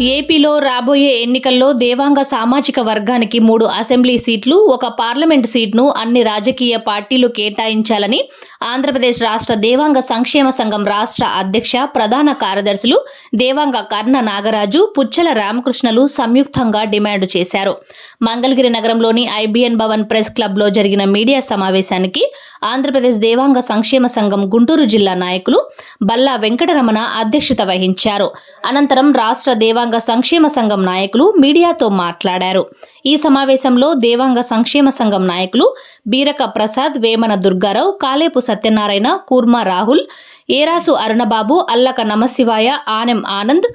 ఏపీలో రాబోయే ఎన్నికల్లో దేవాంగ సామాజిక వర్గానికి మూడు అసెంబ్లీ సీట్లు ఒక పార్లమెంటు సీట్ను అన్ని రాజకీయ పార్టీలు కేటాయించాలని ఆంధ్రప్రదేశ్ రాష్ట్ర దేవాంగ సంక్షేమ సంఘం రాష్ట్ర అధ్యక్ష ప్రధాన కార్యదర్శులు దేవాంగ కర్ణ నాగరాజు పుచ్చల రామకృష్ణలు సంయుక్తంగా డిమాండ్ చేశారు. మంగళగిరి నగరంలోని ఐబిఎన్ భవన్ ప్రెస్ క్లబ్లో జరిగిన మీడియా సమావేశానికి ఆంధ్రప్రదేశ్ దేవాంగ సంక్షేమ సంఘం గుంటూరు జిల్లా నాయకులు బల్లా వెంకటరమణ అధ్యక్షత వహించారు. అనంతరం రాష్ట్ర దేవాంగ దేవాంగ సంక్షేమ సంఘం నాయకులు మీడియాతో మాట్లాడారు. ఈ సమావేశంలో దేవాంగ సంక్షేమ సంఘం నాయకులు బీరక ప్రసాద్ వేమన దుర్గారావు కాలేపు సత్యనారాయణ కూర్మ రాహుల్ ఏరాసు అరుణబాబు అల్లక నమశివాయ ఆనెం ఆనంద్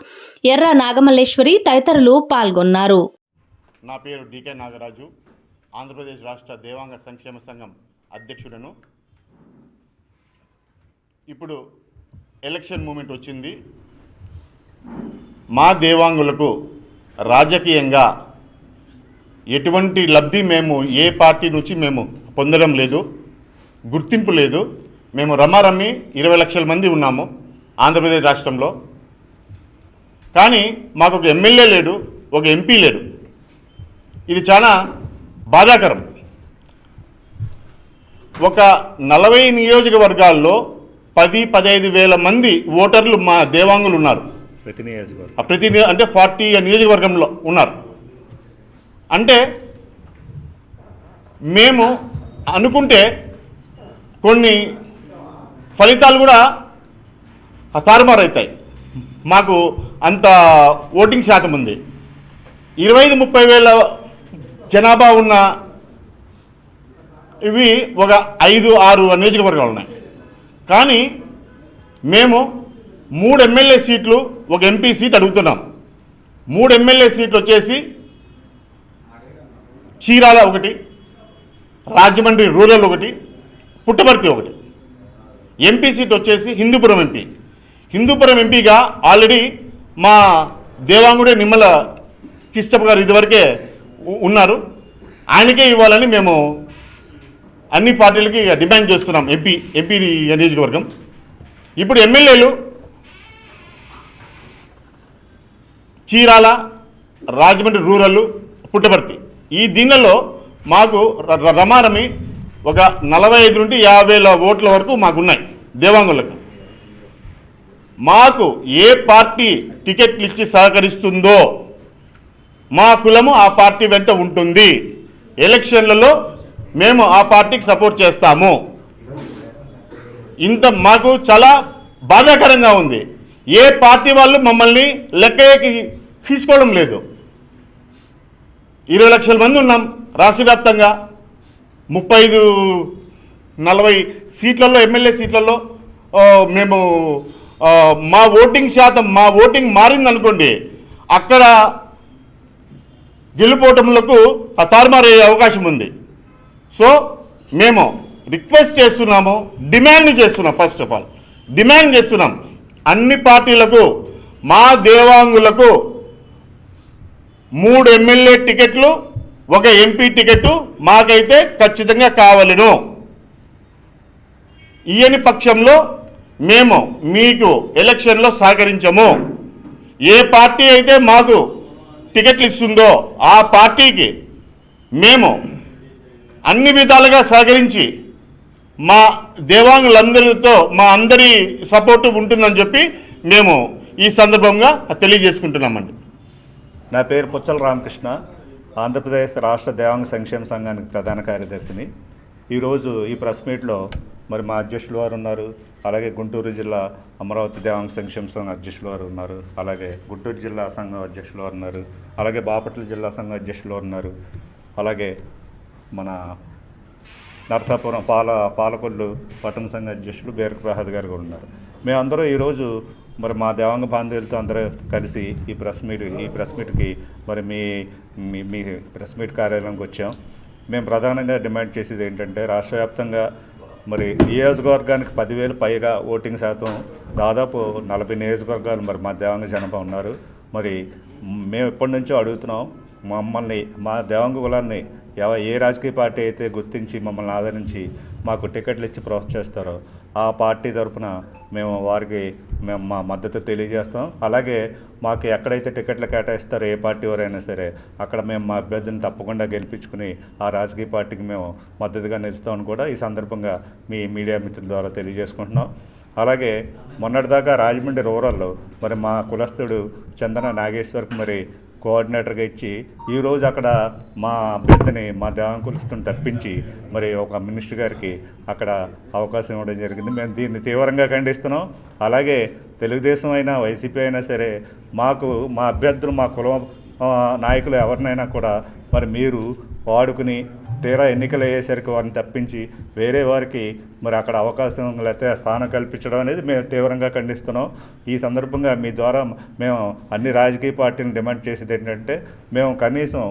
ఎర్ర నాగమల్లేశ్వరి తదితరులు పాల్గొన్నారు. నా పేరు డికే నాగరాజు. ఆంధ్రప్రదేశ్ రాష్ట్ర దేవాంగ సంక్షేమ సంఘం అధ్యక్షుడను. ఇప్పుడు ఎలక్షన్ మూమెంట్ వచ్చింది. మా దేవాంగులకు రాజకీయంగా ఎటువంటి లబ్ధి మేము ఏ పార్టీ నుంచి మేము పొందడం లేదు గుర్తింపు లేదు. మేము రమారమ్మి ఇరవై లక్షల మంది ఉన్నాము ఆంధ్రప్రదేశ్ రాష్ట్రంలో. కానీ మాకు ఒక ఎమ్మెల్యే లేడు ఒక ఎంపీ లేడు. ఇది చాలా బాధాకరం. ఒక నలభై నియోజకవర్గాల్లో పది పదహైదు వేల మంది ఓటర్లు మా దేవాంగులు ఉన్నారు. ప్రతి నియోజకవర్గం. ప్రతి అంటే ఫార్టీ నియోజకవర్గంలో ఉన్నారు. అంటే మేము అనుకుంటే కొన్ని ఫలితాలు కూడా తారుమారవుతాయి. మాకు అంత ఓటింగ్ శాతం ఉంది. ఇరవై ఐదు ముప్పై వేల జనాభా ఉన్న ఇవి ఒక ఐదు ఆరు నియోజకవర్గాలు ఉన్నాయి. కానీ మేము మూడు ఎమ్మెల్యే సీట్లు ఒక ఎంపీ సీట్ అడుగుతున్నాం. మూడు ఎమ్మెల్యే సీట్లు వచ్చేసి చీరాల ఒకటి రాజమండ్రి రూరల్ ఒకటి పుట్టపర్తి ఒకటి. ఎంపీ సీట్ వచ్చేసి హిందూపురం ఎంపీ. హిందూపురం ఎంపీగా ఆల్రెడీ మా దేవాంగుడే నిమ్మల కిష్టప్ గారు ఇదివరకే ఉన్నారు. ఆయనకే ఇవ్వాలని మేము అన్ని పార్టీలకి డిమాండ్ చేస్తున్నాం ఎంపీ ఎంపీ నియోజకవర్గం. ఇప్పుడు ఎమ్మెల్యేలు చీరాల రాజమండ్రి రూరల్ పుట్టపర్తి. ఈ దీనిలో మాకు ర- ర- రమారమి ఒక నలభై ఐదు నుండి యాభై ఓట్ల వరకు మాకున్నాయి దేవాంగులకు. మాకు ఏ పార్టీ టికెట్లు ఇచ్చి సహకరిస్తుందో మా కులము ఆ పార్టీ వెంట ఉంటుంది. ఎలక్షన్లలో మేము ఆ పార్టీకి సపోర్ట్ చేస్తాము. ఇంత మాకు చాలా బాధాకరంగా ఉంది. ఏ పార్టీ వాళ్ళు మమ్మల్ని లెక్కకి తీసుకోవడం లేదు. ఇరవై లక్షల మంది ఉన్నాం రాష్ట్ర వ్యాప్తంగా. ముప్పై ఐదు నలభై సీట్లలో ఎమ్మెల్యే సీట్లలో మేము మా ఓటింగ్ శాతం మా ఓటింగ్ మారిందనుకోండి అక్కడ గెలుపోవటములకు తారుమారయ్యే అవకాశం ఉంది. సో మేము రిక్వెస్ట్ చేస్తున్నాము డిమాండ్ చేస్తున్నాం ఫస్ట్ ఆఫ్ ఆల్. డిమాండ్ చేస్తున్నాం. అన్ని పార్టీలకు మా దేవాంగులకు మూడు ఎమ్మెల్యే టికెట్లు ఒక ఎంపీ టికెట్ మాకైతే ఖచ్చితంగా కావలను. ఇయని పక్షంలో మేము మీకు ఎలక్షన్లో సహకరించము. ఏ పార్టీ అయితే మాకు టికెట్లు ఇస్తుందో ఆ పార్టీకి మేము అన్ని విధాలుగా సహకరించి మా దేవాంగులందరితో మా అందరి సపోర్టు ఉంటుందని చెప్పి మేము ఈ సందర్భంగా తెలియజేసుకుంటున్నామండి. నా పేరు పుచ్చల రామకృష్ణ ఆంధ్రప్రదేశ్ రాష్ట్ర దేవాంగ సంక్షేమ సంఘానికి ప్రధాన కార్యదర్శిని. ఈరోజు ఈ ప్రెస్ మీట్లో మరి మా అధ్యక్షులు వారు ఉన్నారు అలాగే గుంటూరు జిల్లా అమరావతి దేవాంగ సంక్షేమ సంఘం అధ్యక్షులు వారు ఉన్నారు అలాగే గుంటూరు జిల్లా సంఘం అధ్యక్షులు వారు ఉన్నారు అలాగే బాపట్ల జిల్లా సంఘం అధ్యక్షులు వారు ఉన్నారు అలాగే మన నరసాపురం పాల పాలకొల్లు పట్టణ సంఘ అధ్యక్షులు బేరక ప్రహాద్ గారు కూడా ఉన్నారు. మేమందరూ ఈరోజు మరి మా దేవాంగ బాంధవులతో అందరూ కలిసి ఈ ప్రెస్ మీట్ ఈ ప్రెస్ మీట్కి మరి మీ మీ ప్రెస్ మీట్ కార్యాలయంకి వచ్చాం. మేము ప్రధానంగా డిమాండ్ చేసేది ఏంటంటే రాష్ట్ర వ్యాప్తంగా మరి నియోజకవర్గానికి పదివేలు పైగా ఓటింగ్ శాతం దాదాపు నలభై నియోజకవర్గాలు మరి మా దేవాంగ జనాభా ఉన్నారు. మరి మేము ఎప్పటి నుంచో అడుగుతున్నాం మమ్మల్ని మా దేవాంగ కులాన్ని ఎవ ఏ రాజకీయ పార్టీ అయితే గుర్తించి మమ్మల్ని ఆదరించి మాకు టికెట్లు ఇచ్చి ప్రోత్సహిస్తారో ఆ పార్టీ తరఫున మేము వారికి మేము మా మద్దతు తెలియజేస్తాం. అలాగే మాకు ఎక్కడైతే టికెట్లు కేటాయిస్తారో ఏ పార్టీ వారైనా సరే అక్కడ మేము మా అభ్యర్థిని తప్పకుండా గెలిపించుకుని ఆ రాజకీయ పార్టీకి మేము మద్దతుగా నిలుస్తామని కూడా ఈ సందర్భంగా మీ మీడియా మిత్రుల ద్వారా తెలియజేసుకుంటున్నాం. అలాగే మొన్నటిదాకా రాజమండ్రి రూరల్లో మరి మా కులస్తుడు చందన నాగేశ్వర్కి మరి కోఆర్డినేటర్గా ఇచ్చి ఈరోజు అక్కడ మా అభ్యర్థిని మా దేవాంకులస్తుని తప్పించి మరి ఒక మినిస్టర్ గారికి అక్కడ అవకాశం ఇవ్వడం జరిగింది. మేము దీన్ని తీవ్రంగా ఖండిస్తున్నాం. అలాగే తెలుగుదేశం అయినా వైసీపీ అయినా సరే మాకు మా అభ్యర్థులు మా కులం నాయకులు ఎవరినైనా కూడా మరి మీరు వాడుకుని తీరా ఎన్నికలు అయ్యేసరికి వారిని తప్పించి వేరే వారికి మరి అక్కడ అవకాశం లేకపోతే స్థానం కల్పించడం అనేది మేము తీవ్రంగా ఖండిస్తున్నాం. ఈ సందర్భంగా మీ ద్వారా మేము అన్ని రాజకీయ పార్టీలను డిమాండ్ చేసేది ఏంటంటే మేము కనీసం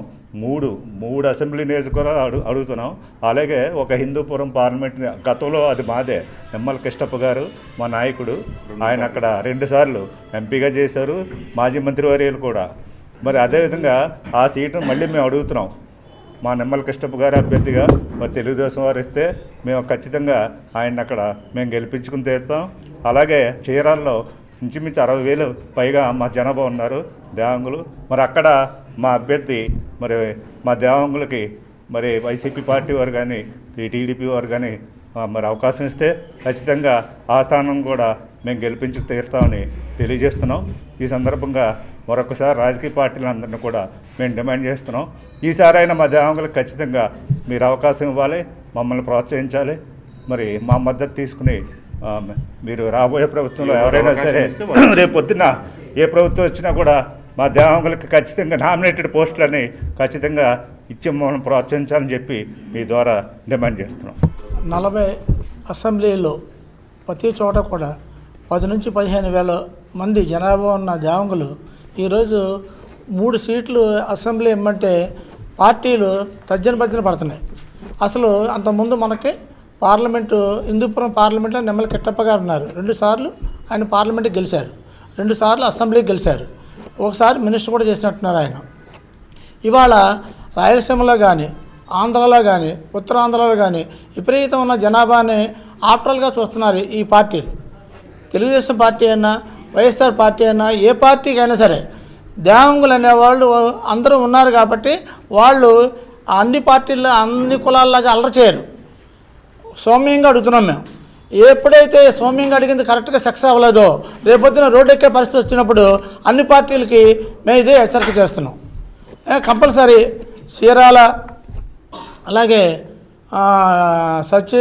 మూడు మూడు అసెంబ్లీ నియోజకవర్గాలు అడుగు అడుగుతున్నాం. అలాగే ఒక హిందూపురం పార్లమెంట్ గతంలో అది మాదే. నిమ్మల కృష్ణప్ప గారు మా నాయకుడు ఆయన అక్కడ రెండుసార్లు ఎంపీగా చేశారు మాజీ మంత్రివర్యులు కూడా. మరి అదేవిధంగా ఆ సీటును మళ్ళీ మేము అడుగుతున్నాం. మా నిమ్మల కృష్ణప్ప గారి అభ్యర్థిగా మరి తెలుగుదేశం వారు ఇస్తే మేము ఖచ్చితంగా ఆయన అక్కడ మేము గెలిపించుకుని తీరుతాం. అలాగే చీరాల్లో ఇంచుమించు అరవై వేలు పైగా మా జనాభా ఉన్నారు దేవాంగులు. మరి అక్కడ మా అభ్యర్థి మరి మా దేవాంగులకి మరి వైసీపీ పార్టీ వారు కానీ టీడీపీ వారు కానీ మరి అవకాశం ఇస్తే ఖచ్చితంగా ఆ స్థానం కూడా మేము గెలిపించుకు తీరుతామని తెలియజేస్తున్నాం. ఈ సందర్భంగా మరొకసారి రాజకీయ పార్టీలందరినీ కూడా మేము డిమాండ్ చేస్తున్నాం. ఈసారైనా మా దేవాంగులకు ఖచ్చితంగా మీరు అవకాశం ఇవ్వాలి మమ్మల్ని ప్రోత్సహించాలి. మరి మా మద్దతు తీసుకుని మీరు రాబోయే ప్రభుత్వంలో ఎవరైనా సరే రేపు పొద్దున్న ఏ ప్రభుత్వం వచ్చినా కూడా మా దేవాంగులకి ఖచ్చితంగా నామినేటెడ్ పోస్టులని ఖచ్చితంగా ఇచ్చి మమ్మల్ని ప్రోత్సహించాలని చెప్పి మీ ద్వారా డిమాండ్ చేస్తున్నాం. నలభై అసెంబ్లీలో ప్రతి చోట కూడా పది నుంచి పదిహేను వేల మంది జనాభా ఉన్న దేవంగులు ఈరోజు మూడు సీట్లు అసెంబ్లీ ఇమ్మంటే పార్టీలు తర్జన భజ్జన పడుతున్నాయి. అసలు అంతకుముందు మనకి పార్లమెంటు హిందూపురం పార్లమెంట్లో నిమ్మల కిట్టప్ప గారు ఉన్నారు. రెండుసార్లు ఆయన పార్లమెంట్కి గెలిచారు. రెండుసార్లు అసెంబ్లీకి గెలిచారు. ఒకసారి మినిస్టర్ కూడా చేసినట్టున్నారు ఆయన. ఇవాళ రాయలసీమలో కానీ ఆంధ్రలో కానీ ఉత్తరాంధ్రలో కానీ విపరీతం ఉన్న జనాభాని ఆప్టల్గా చూస్తున్నారు ఈ పార్టీలు. తెలుగుదేశం పార్టీ అయినా వైఎస్ఆర్ పార్టీ అయినా ఏ పార్టీకైనా సరే దేవంగులు అనేవాళ్ళు అందరూ ఉన్నారు కాబట్టి వాళ్ళు అన్ని పార్టీల్లో అన్ని కులాల్లాగా అల్లరి చేయరు. సౌమ్యంగా అడుగుతున్నాం మేము. ఎప్పుడైతే సౌమ్యంగా అడిగింది కరెక్ట్గా సక్సెస్ అవ్వలేదో రేపొద్దున రోడ్డు ఎక్కే పరిస్థితి వచ్చినప్పుడు అన్ని పార్టీలకి మేము ఇదే హెచ్చరిక చేస్తున్నాం. కంపల్సరీ చీరాల అలాగే సచి సత్య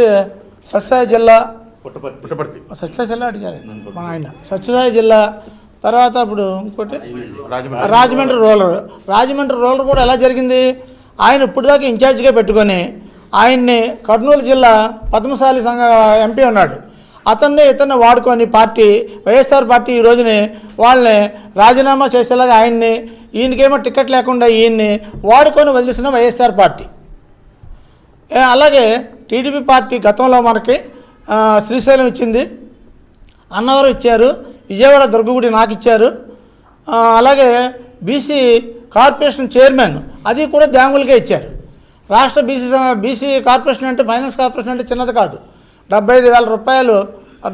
సత్సాయి జిల్లా పుట్టపర్తి. సత్యసాయి జిల్లా అడిగారు. మా ఆయన. సత్యసాయి జిల్లా తర్వాత ఇప్పుడు ఇంకోటి? రాజమండ్రి. రోలర్. రాజమండ్రి రోలర్ కూడా ఎలా జరిగింది? ఆయన ఇప్పుడు దాకా ఇన్ఛార్జిగా పెట్టుకొని ఆయన్ని కర్నూలు జిల్లా పద్మశాలి సంఘ ఎంపీ ఉన్నాడు. అతన్ని ఇతన్ని వాడుకొని పార్టీ వైఎస్ఆర్ పార్టీ ఈ రోజుని వాళ్ళని రాజీనామా చేసేలాగా ఆయన్ని ఈయనకేమో టికెట్ లేకుండా ఈయన్ని వాడుకొని వదిలేసిన వైఎస్ఆర్ పార్టీ. ఏ, అలాగే టీడీపీ పార్టీ గతంలో మనకి శ్రీశైలం ఇచ్చింది. అన్నవరం ఇచ్చారు. విజయవాడ దుర్గగుడి నాకు ఇచ్చారు. అలాగే బీసీ కార్పొరేషన్ చైర్మన్ అది కూడా ద్యాంగులకే ఇచ్చారు. రాష్ట్ర బీసీ బీసీ కార్పొరేషన్ అంటే ఫైనాన్స్ కార్పొరేషన్ అంటే చిన్నది కాదు. డెబ్బై ఐదు వేల రూపాయలు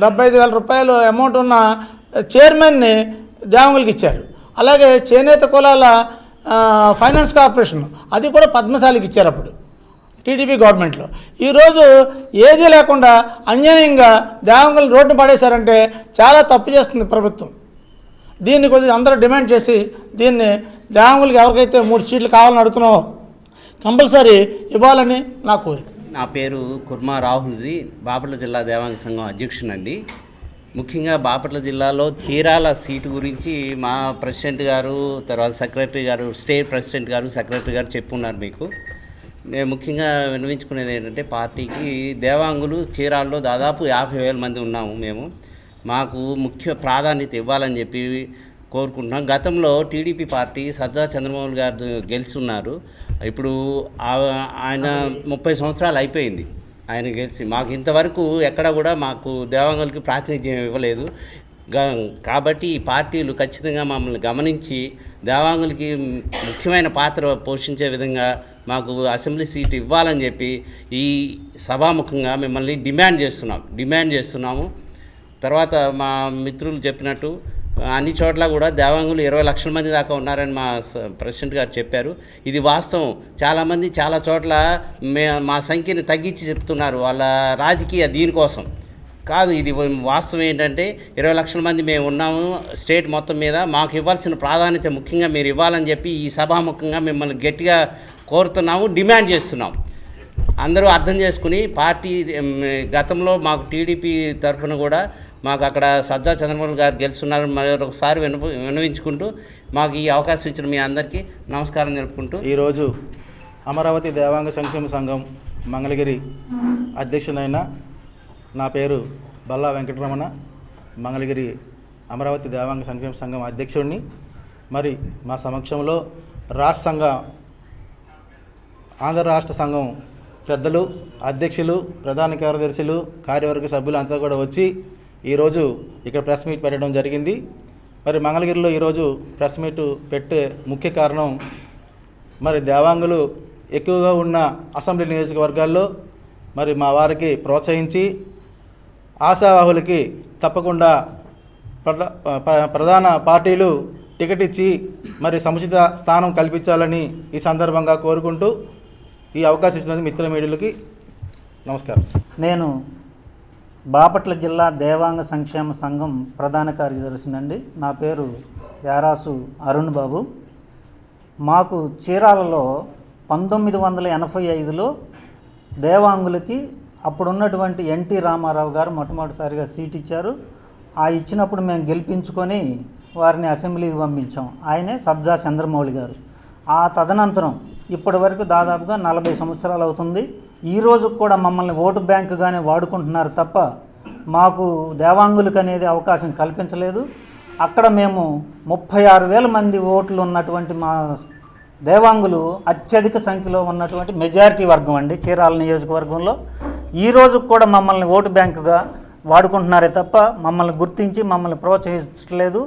డెబ్బై ఐదు వేల రూపాయలు అమౌంట్ ఉన్న చైర్మన్ని దేవంగులకి ఇచ్చారు. అలాగే చేనేత కులాల ఫైనాన్స్ కార్పొరేషన్ అది కూడా పద్మశాలికి ఇచ్చారు అప్పుడు. టీడీపీ గవర్నమెంట్లో. ఈరోజు ఏదీ లేకుండా అన్యాయంగా దేవంగల్ని రోడ్డు పడేశారంటే చాలా తప్పు చేస్తుంది ప్రభుత్వం. దీన్ని కొద్దిగా అందరూ డిమాండ్ చేసి దీన్ని దేవంగులకి ఎవరికైతే మూడు సీట్లు కావాలని అడుగుతున్నావో కంపల్సరీ ఇవ్వాలని నా కోరిక. నా పేరు కుర్మా రాహుల్జీ. బాపట్ల జిల్లా దేవాంగ సంఘం అధ్యక్షునండి ముఖ్యంగా బాపట్ల జిల్లాలో చీరాల సీటు గురించి మా ప్రెసిడెంట్ గారు తర్వాత సెక్రటరీ గారు స్టేట్ ప్రెసిడెంట్ గారు సెక్రటరీ గారు చెప్పున్నారు మీకు. నేను ముఖ్యంగా విన్నవించుకునేది ఏంటంటే పార్టీకి దేవాంగులు చీరాల్లో దాదాపు యాభై వేల మంది ఉన్నాము మేము. మాకు ముఖ్య ప్రాధాన్యత ఇవ్వాలని చెప్పి కోరుకుంటున్నాం. గతంలో టీడీపీ పార్టీ సజ్జా చంద్రబాబు గారు గెలుస్తున్నారు ఇప్పుడు ఆ- ఆయన ముప్పై సంవత్సరాలు అయిపోయింది ఆయన గెలిచి. మాకు ఇంతవరకు ఎక్కడ కూడా మాకు దేవాంగులకి ప్రాతినిధ్యం ఇవ్వలేదు. కాబట్టి ఈ పార్టీలు ఖచ్చితంగా మమ్మల్ని గమనించి దేవాంగులకి ముఖ్యమైన పాత్ర పోషించే విధంగా మాకు అసెంబ్లీ సీట్ ఇవ్వాలని చెప్పి ఈ సభాముఖంగా మిమ్మల్ని డిమాండ్ చేస్తున్నాం. డిమాండ్ చేస్తున్నాము. తర్వాత మా మిత్రులు చెప్పినట్టు అన్ని చోట్ల కూడా దేవాంగులు ఇరవై లక్షల మంది దాకా ఉన్నారని మా ప్రెసిడెంట్ గారు చెప్పారు. ఇది వాస్తవం. చాలామంది చాలా చోట్ల మే మా సంఖ్యని తగ్గించి చెప్తున్నారు వాళ్ళ రాజకీయ దీనికోసం కాదు ఇది వాస్తవం ఏంటంటే ఇరవై లక్షల మంది మేము ఉన్నాము. స్టేట్ మొత్తం మీద మాకు ఇవ్వాల్సిన ప్రాధాన్యత ముఖ్యంగా మీరు ఇవ్వాలని చెప్పి ఈ సభాముఖంగా మిమ్మల్ని గట్టిగా కోరుతున్నాము డిమాండ్ చేస్తున్నాం. అందరూ అర్థం చేసుకుని పార్టీ గతంలో మాకు టీడీపీ తరఫున కూడా మాకు అక్కడ సజ్జా చంద్రబాబు గారు గెలుస్తున్నారు మరొకసారి విన వినవించుకుంటూ మాకు ఈ అవకాశం ఇచ్చిన మీ అందరికీ నమస్కారం తెలుపుకుంటూ ఈరోజు అమరావతి దేవాంగ సంక్షేమ సంఘం మంగళగిరి అధ్యక్షునైన నా పేరు బల్లా వెంకటరమణ మంగళగిరి అమరావతి దేవాంగ సంక్షేమ సంఘం అధ్యక్షుడిని. మరి మా సమక్షంలో రాష్ట్ర సంఘ ఆంధ్ర రాష్ట్ర సంఘం పెద్దలు అధ్యక్షులు ప్రధాన కార్యదర్శులు కార్యవర్గ సభ్యులు అంతా కూడా వచ్చి ఈరోజు ఇక్కడ ప్రెస్ మీట్ పెట్టడం జరిగింది. మరి మంగళగిరిలో ఈరోజు ప్రెస్ మీట్ పెట్టే ముఖ్య కారణం మరి దేవాంగులు ఎక్కువగా ఉన్న అసెంబ్లీ నియోజకవర్గాల్లో మరి మా వారికి ప్రోత్సహించి ఆశావాహులకి తప్పకుండా ప్రధా ప్రధాన పార్టీలు టికెట్ ఇచ్చి మరి సముచిత స్థానం కల్పించాలని ఈ సందర్భంగా కోరుకుంటూ ఈ అవకాశం ఇచ్చినందుకు మిత్రుల మీడియాలకి నమస్కారం. నేను బాపట్ల జిల్లా దేవాంగ సంక్షేమ సంఘం ప్రధాన కార్యదర్శినండి నా పేరు యారాసు అరుణ్ బాబు. మాకు చీరాలలో పంతొమ్మిది వందల ఎనభై ఐదులో దేవాంగులకి అప్పుడున్నటువంటి ఎన్టీ రామారావు గారు మొట్టమొదటిసారిగా సీట్ ఇచ్చారు. ఆ ఇచ్చినప్పుడు మేము గెలిపించుకొని వారిని అసెంబ్లీకి పంపించాం. ఆయనే సబ్జా చంద్రమౌళి గారు. ఆ తదనంతరం ఇప్పటి వరకు దాదాపుగా నలభై సంవత్సరాలు అవుతుంది. ఈ రోజు కూడా మమ్మల్ని ఓటు బ్యాంకుగానే వాడుకుంటున్నారు తప్ప మాకు దేవాంగులకు అనేది అవకాశం కల్పించలేదు. అక్కడ మేము ముప్పై ఆరు వేల మంది ఓట్లు ఉన్నటువంటి మా దేవాంగులు అత్యధిక సంఖ్యలో ఉన్నటువంటి మెజారిటీ వర్గం అండి చీరాల నియోజకవర్గంలో. ఈ రోజు కూడా మమ్మల్ని ఓటు బ్యాంకుగా వాడుకుంటున్నారే తప్ప మమ్మల్ని గుర్తించి మమ్మల్ని ప్రోత్సహించట్లేదు.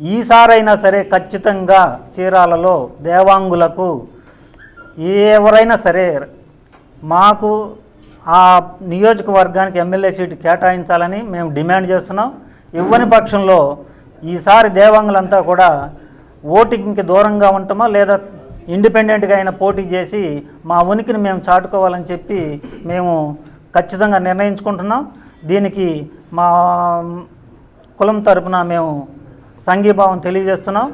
ఈసారైనా సరే ఖచ్చితంగా చీరాలలో దేవాంగులకు ఎవరైనా సరే మాకు ఆ నియోజకవర్గానికి ఎమ్మెల్యే సీటు కేటాయించాలని మేము డిమాండ్ చేస్తున్నాం. ఇవ్వని పక్షంలో ఈసారి దేవాంగులంతా కూడా ఓటింగ్కి దూరంగా ఉంటామా లేదా ఇండిపెండెంట్గా అయినా పోటీ చేసి మా ఉనికిని మేము చాటుకోవాలని చెప్పి మేము ఖచ్చితంగా నిర్ణయించుకుంటున్నాం. దీనికి మా కులం తరపున మేము సంఘీభావం తెలియజేస్తున్నాం.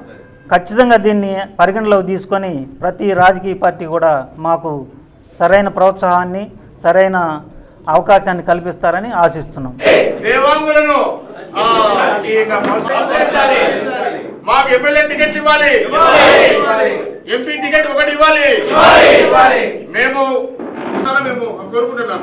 ఖచ్చితంగా దీన్ని పరిగణలోకి తీసుకొని ప్రతి రాజకీయ పార్టీ కూడా మాకు సరైన ప్రోత్సాహాన్ని సరైన అవకాశాన్ని కల్పిస్తారని ఆశిస్తున్నాం. మాకు ఎమ్మెల్యే టికెట్ ఇవ్వాలి. ఎంపీ టికెట్ ఒకటి ఇవ్వాలి. మేము మేము కోరుకుంటున్నాం.